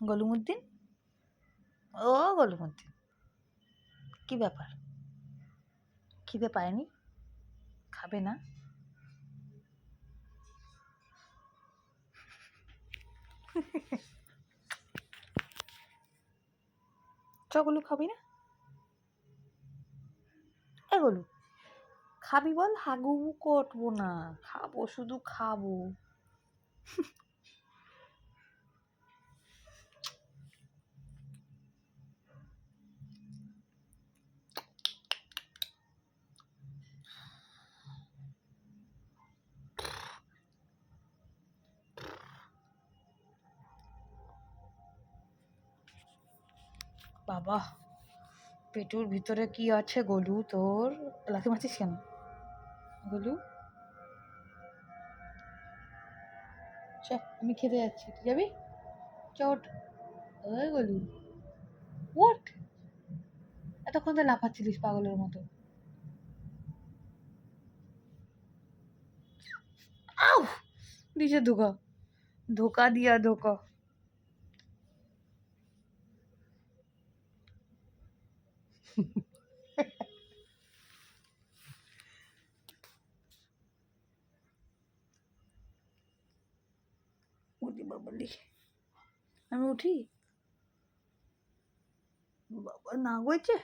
গলুমুদ্দিন? ও গলুমুদ্দিন। কি ব্যাপার? খিদে পায়নি? খাবে না? চগুলো খাবি না? এগুলো খাবি বল? হাগু কটবো না। খাব, শুধু খাব। বাবা, পেটুর ভিতরে কি আছে গলু তোর? লাথি মারছিস কেন? গলু? চ আমি খেতে যাচ্ছি, তুই যাবি? চট। ওই গলু ওট এতক্ষণ তো লাফাচ্ছিলিস পাগলের মতো। আউ দিছে ধোকা ধোকা দিয়া ধোকা। উঠি বাবালি আমি উঠি বাবা না গেছে